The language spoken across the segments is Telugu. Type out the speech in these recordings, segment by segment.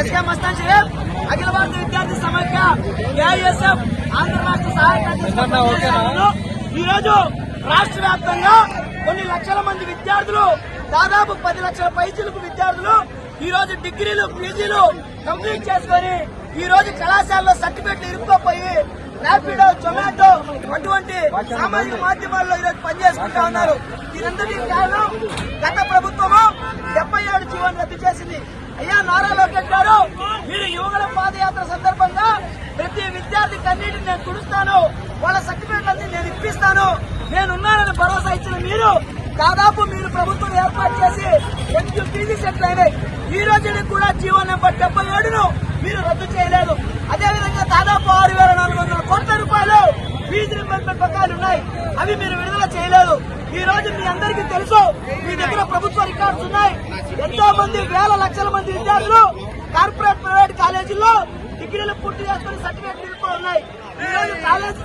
ఎస్కే మస్తాన్ షరీఫ్ అఖిల భారత విద్యార్థి సమాఖ్య ఏఎస్ఎఫ్ ఆంధ్ర అన్న, ఓకేనా? ఈ రోజు రాష్ట్ర వ్యాప్తంగా కొన్ని లక్షల మంది విద్యార్థులు దాదాపు పది లక్షల పైచులకు విద్యార్థులు ఈ రోజు డిగ్రీలు పీజీలు కంప్లీట్ చేసుకొని ఈ రోజు కళాశాలలో సర్టిఫికెట్లు ఇరుక్కుపోయి ర్యాపిడో జొమాటో అటువంటి సామాజిక మాధ్యమాల్లో ఈ రోజు పనిచేసుకుంటా ఉన్నారు. దీనంతటికి కారణం గత ప్రభుత్వము డెబ్బై ఏడు జీవన్ రద్దు చేసింది. అయ్యా నారా లోకేష్ గారు మీరు యువకుల పాదయాత్ర సందర్భంగా ప్రతి విద్యార్థి కన్నీటిని నేను తుడుస్తాను. వాళ్ళ సర్టిఫికెట్ అన్ని నేను ఇప్పిస్తాను. నేనున్నానని భరోసా ఇచ్చిన మీరు దాదాపు మీరు ప్రభుత్వం ఏర్పాటు చేసి ఎనిమిది పీజీ సెట్లు అయినాయి. ఈ రోజుని కూడా జీవో నెంబర్ డెబ్బై ఏడును మీరు రద్దు చేయలేదు. అదేవిధంగా దాదాపు ఆరు వేల నాలుగు వందల కోట్ల రూపాయలు ఫీజు రింబర్స్మెంట్ పథకాలు ఉన్నాయి. అవి మీరు విడుదల చేయలేదు. ఈ రోజు మీ అందరికీ తెలుసు మీ దగ్గర ప్రభుత్వ రికార్డ్స్ ఉన్నాయి. ఎంతో మంది వేల లక్షల మంది విద్యార్థులు కార్పొరేట్ ప్రైవేట్ కాలేజీల్లో డిగ్రీలు పూర్తి చేసుకుని సర్టిఫికేట్ ఉన్నాయి. ఈ రోజు కాలేజీ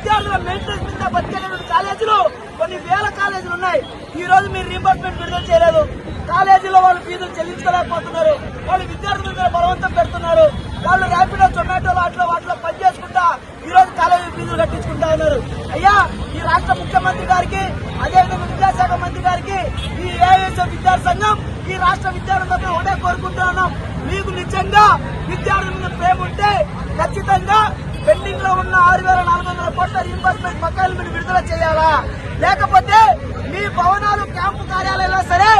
విద్యార్థుల మెయింటెనెన్స్ మీద బతికేటువంటి కాలేజీలు కొన్ని వేల కాలేజీలు ఉన్నాయి. ఈ రోజు మీరు రీంబర్స్మెంట్ విడుదల చేయలేదు. కాలేజీలో వాళ్ళు ఫీజులు చెల్లించలేకపోతున్నారు. వాళ్ళు విద్యార్థుల మీద బలవంతం పెడుతున్నారు. వాళ్ళు ర్యాపిడో జొమాటో వాటిలో వాటిలో పనిచేసుకుంటా ఈ రోజు కాలేజీ ఫీజులు కట్టించుకుంటా ఉన్నారు. అయ్యా ఈ రాష్ట్ర ముఖ్యమంత్రి గారికి అదేవిధంగా విద్యాశాఖ మంత్రి గారికి ఈ ఏఐఎస్ విద్యార్థి సంఘం ఈ రాష్ట్ర విద్యార్థులతో ఒకటే కోరుకుంటూ ఉన్నాం. మీకు నిజంగా విద్యార్థుల మీద ప్రేమ ఉంటే ఖచ్చితంగా పెండింగ్లో ఉన్న ఆరు వేల నాలుగు పక్కలు రీంబర్స్మెంట్ మీరు విడుదల చేయాలా? లేకపోతే మీ భవనాలు క్యాంపు కార్యాలయంలో సరే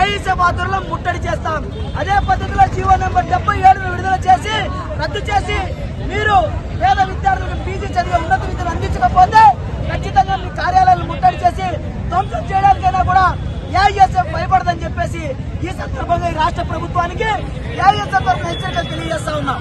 ఏఈసీ ఆధ్వర్యంలో ముట్టడి చేస్తాం. అదే పద్ధతిలో జీవో నెంబర్ డెబ్బై ఏడును విడుదల చేసి రద్దు చేసి మీరు పేద విద్యార్థులకు పీజీ చదివే ఉన్నత విద్యను అందించకపోతే ఖచ్చితంగా మీ కార్యాలయాలను ముట్టడి చేసి ధ్వంసం చేయడానికైనా కూడా ఏఐఎస్ఎఫ్ భయపడదని చెప్పేసి ఈ సందర్భంగా ఈ రాష్ట్ర ప్రభుత్వానికి ఏఐఎస్ఎఫ్ తరఫున హెచ్చరికలు తెలియజేస్తా ఉన్నాం.